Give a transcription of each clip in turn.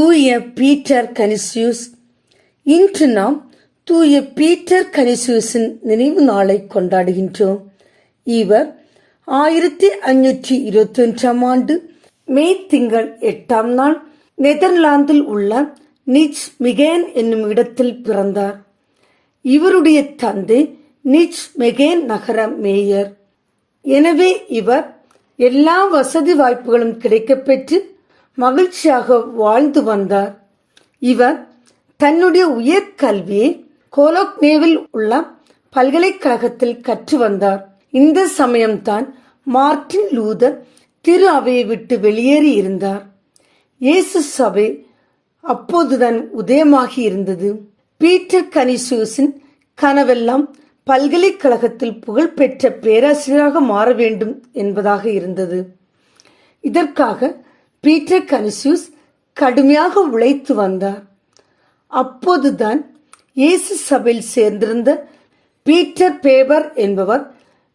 தூய பீட்டர் கனிசியூஸ். இன்று நாம் தூய பீட்டர் கனிசியூஸின் நினைவு நாளை கொண்டாடுகின்றோம். இவர் ஆயிரத்தி அஞ்சூற்றி இருபத்தி ஒன்றாம் ஆண்டு மே திங்கள் எட்டாம் நாள் நெதர்லாந்தில் உள்ள நிச் மிகேன் என்னும் இடத்தில் பிறந்தார். இவருடைய தந்தை நிச் மெகேன் நகர மேயர். எனவே இவர் எல்லா வசதி வாய்ப்புகளும் கிடைக்கப்பெற்று மகிழ்ச்சியாக வாழ்ந்து வந்தார். இவர் தன்னுடைய உயர்கல்வியை கோலோக்னேவில் உள்ள பல்கலைக்கழகத்தில் கற்று வந்தார். இந்த சமயம்தான் மார்ட்டின் லூதர் திரு அவையை விட்டு வெளியேறி இருந்தார். இயேசு சபை அப்போதுதான் உதயமாகி இருந்தது. பீட்டர் கனிசூஸின் கனவெல்லாம் பல்கலைக்கழகத்தில் புகழ்பெற்ற பேராசிரியராக மாற வேண்டும் என்பதாக இருந்தது. இதற்காக பீட்டர் கனிசியூஸ் கடுமையாக உழைத்து வந்தார். அப்போதுதான் இயேசு சபையில் சேர்ந்திருந்த பீட்டர் பேபர் என்பவர்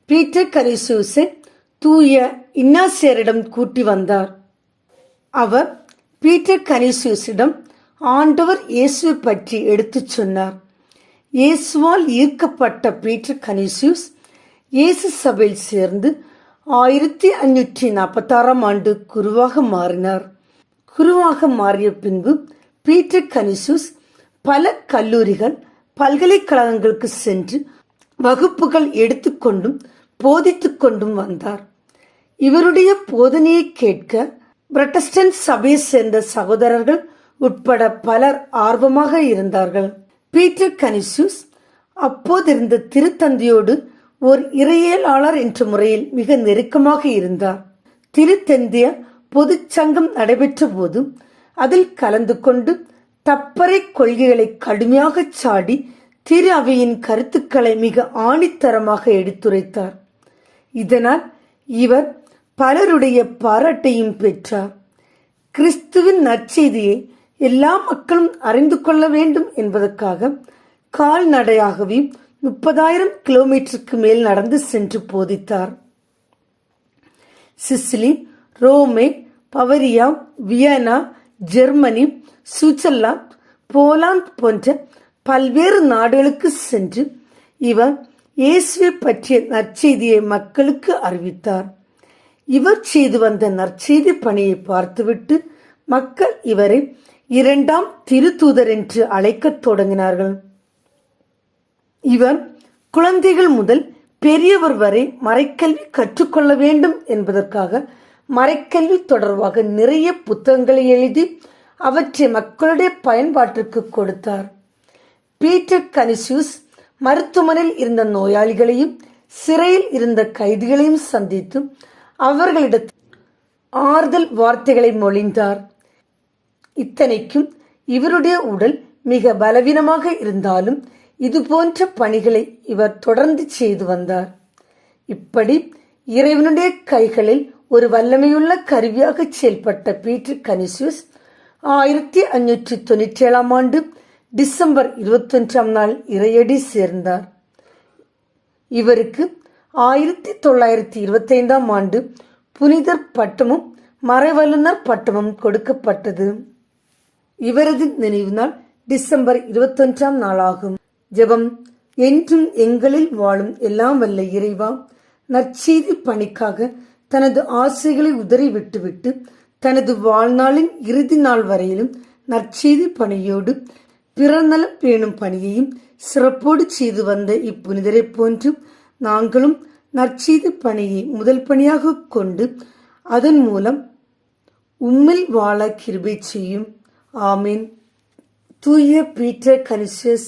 பீட்டர் கனிசியூஸை தூய இன்னாசியரிடம் கூட்டி வந்தார். அவர் பீட்டர் கனிசியூஸிடம் ஆண்டவர் இயேசுவை பற்றி எடுத்துச் சொன்னார். இயேசுவால் ஈர்க்கப்பட்ட பீட்டர் கனிசியூஸ் இயேசு சபையில் சேர்ந்து ஆயிரத்தி அஞ்சூற்றி நாற்பத்தாறாம் ஆண்டு குருவாக மாறினார். குருவாக மாறிய பின்பு பீட்டர் கனிசூஸ் பல கல்லூரிகள் பல்கலைக்கழகங்களுக்கு சென்று வகுப்புகள் எடுத்துக்கொண்டும் போதித்து கொண்டும் வந்தார். இவருடைய போதனையை கேட்க பிரட்டஸ்டன் சபையை சேர்ந்த சகோதரர்கள் உட்பட பலர் ஆர்வமாக இருந்தார்கள். பீட்டர் கனிசூஸ் அப்போதிருந்த திருத்தந்தையோடு ஓர் இறையியலாளர் என்ற முறையில் மிக நெருக்கமாக இருந்தார். திருத்தந்திய பொதுச்சங்கம் நடைபெற்ற போது அதில் கலந்து கொண்டு தப்பறை கொள்கைகளை கடுமையாக சாடி திரு அவையின் கருத்துக்களை மிக ஆணித்தரமாக எடுத்துரைத்தார். இதனால் இவர் பலருடைய பாராட்டையும் பெற்றார். கிறிஸ்துவின் நற்செய்தியை எல்லா மக்களும் அறிந்து கொள்ள வேண்டும் என்பதற்காக கால்நடையாகவே முப்பதாயிரம் கிலோமீட்டருக்கு மேல் நடந்து சென்று போதித்தார். Sicily Rome Bavaria Vienna Germany Switzerland Poland போன்ற பல்வேறு நாடுகளுக்கு சென்று இவர் இயேசுவை பற்றிய நற்செய்தியை மக்களுக்கு அறிவித்தார். இவர் செய்து வந்த நற்செய்தி பணியை பார்த்துவிட்டு மக்கள் இவரை இரண்டாம் திருத்தூதர் என்று அழைக்கத் தொடங்கினார்கள். இவர் குழந்தைகள் முதல் பெரியவர் வரை மறைக்கல்வி கற்றுக்கொள்ள வேண்டும் என்பதற்காக மறைக்கல்வி தொடர்பாக நிறைய புத்தகங்களை எழுதி அவற்றை மக்களுடைய பயன்பாட்டிற்கு கொடுத்தார். பீட்டர் கனிசியூஸ் மருத்துவமனையில் இருந்த நோயாளிகளையும் சிறையில் இருந்த கைதிகளையும் சந்தித்து அவர்களிடத்தில் ஆறுதல் வார்த்தைகளை மொழிந்தார். இத்தனைக்கும் இவருடைய உடல் மிக பலவீனமாக இருந்தாலும் இது போன்ற பணிகளை இவர் தொடர்ந்து செய்து வந்தார். இப்படி இறைவனுடைய கைகளில் ஒரு வல்லமையுள்ள கருவியாக செயல்பட்ட பீட்டர் கனிசியூஸ் ஆயிரத்தி அஞ்சூற்றி தொண்ணூற்றி ஏழாம் ஆண்டு டிசம்பர் இருபத்தொன்றாம் நாள் இறையடி சேர்ந்தார். இவருக்கு ஆயிரத்தி தொள்ளாயிரத்தி இருபத்தைந்தாம் ஆண்டு புனிதர் பட்டமும் மறைவல்லுநர் பட்டமும் கொடுக்கப்பட்டது. இவரது நினைவு நாள் டிசம்பர் இருபத்தொன்றாம் நாளாகும். ஜெபம் என்றும் எங்களில் வாழும் எல்லாம் வல்ல இறைவா நற்செய்தி பணிக்காக தனது ஆசைகளை உதறி விட்டுவிட்டு தனது வாழ்நாளின் இறுதி நாள் வரையிலும் நற்செய்தி பணியோடு பிறநலம் பேணும் பணியையும் சிறப்போடு செய்து வந்த இப்புனிதரை போன்று நாங்களும் நற்செய்தி பணியை முதல் பணியாக கொண்டு அதன் மூலம் உம்மில் வாழ கிருபை செய்யும். ஆமீன். தூய பீட்டர் கனிஷஸ்